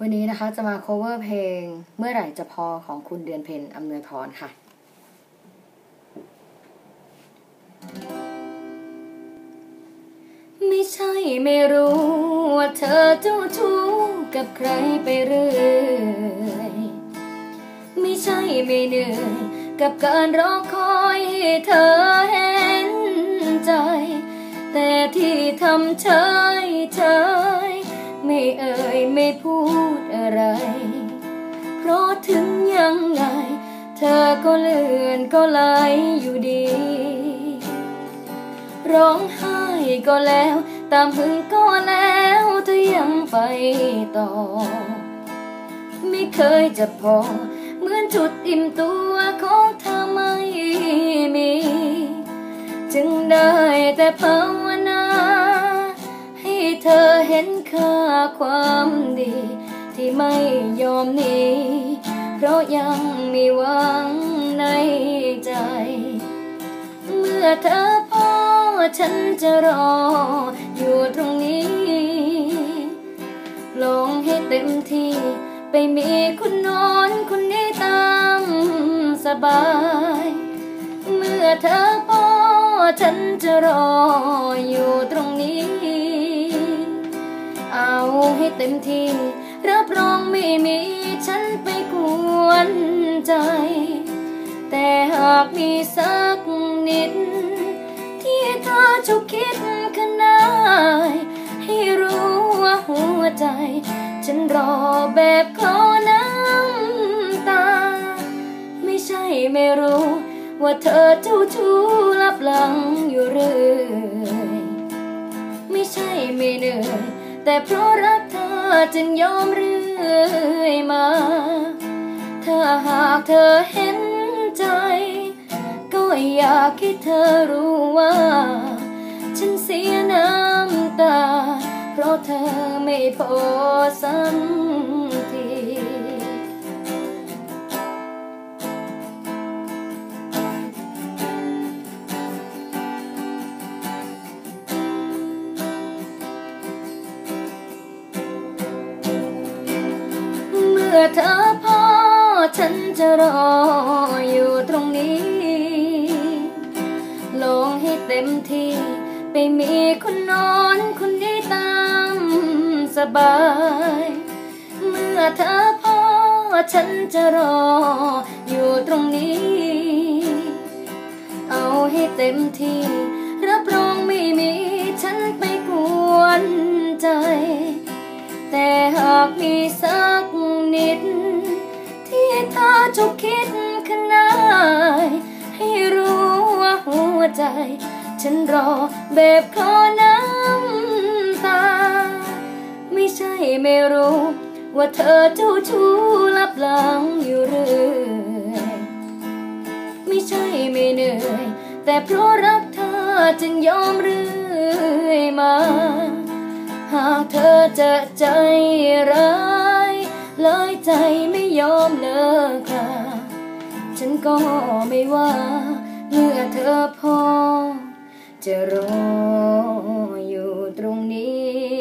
วันนี้นะคะจะมา cover เพลงเมื่อไหร่จะพอของคุณเดือนเพ็ญอำนวยพรค่ะ ไม่ใช่ไม่รู้ ว่าเธอเจ้าชู้กับใครไปเรื่อย ไม่ใช่ไม่เหนื่อยกับการรอคอยให้เธอเห็นใจ แต่ที่ทำเฉยเฉยไม่เอ่ยไม่พูด ยังไง เธอก็เลื่อนก็ไหลอยู่ดี ร้องไห้ก็แล้ว ตามหึงก็แล้วเธอยังไปต่อ ไม่เคยจะพอ เหมือนจุดอิ่มตัวของเธอไม่มี จึงได้แต่ภาวนาให้เธอเห็นค่าความดี ที่ไม่ยอมหนี เพราะยังมีหวังในใจ เมื่อเธอพอฉันจะรออยู่ตรงนี้ลองให้เต็มที่ ไปมีคุณนอนคุณนี้ตามสบาย เมื่อเธอพอฉันจะรออยู่ตรงนี้ เอาให้เต็มที่ รับรองไม่มีฉันไปกวนใจ แต่หากมีสักนิด ที่เธอจะคิดขนได้ให้รู้ว่าหัวใจ ฉันรอแบบขอน้ำตา ไม่ใช่ไม่รู้ ว่าเธอเจ้าชู้ลับหลังอยู่เรื่อย ไม่ใช่ไม่เหนื่อยแต่เพราะรัก จึงยอมเรื่อยมา ถ้าหากเธอเห็นใจ ก็อยากให้เธอรู้ว่า ฉันเสียน้ำตา เพราะเธอไม่พอสัญ อเธอพ่อฉันจะรออยู่ตรงนี้ ลงให้เต็มที่ ไปมีคนนอนคนนี้ตามสบาย เมื่อเธอพ่อฉันจะรออยู่ตรงนี้ เอาให้เต็มที่ รับรองไม่มีฉันไปกวนใจ แต่หากมีสัก นิด ที่เธอจะคิดขนได้ให้รู้ว่าหัวใจ ฉันรอแบบขอน้ำตา ไม่ใช่ไม่รู้ ว่าเธอเจ้าชู้ลับหลังอยู่เรื่อยไม่ใช่ไม่เหนื่อย แต่เพราะรักเธอจึงยอมเรื่อยมา หากเธอจะใจร้าย เลยใจไม่ยอมเลิกค่ะฉันก็ไม่ว่าเมื่อเธอพอจะรออยู่ตรงนี้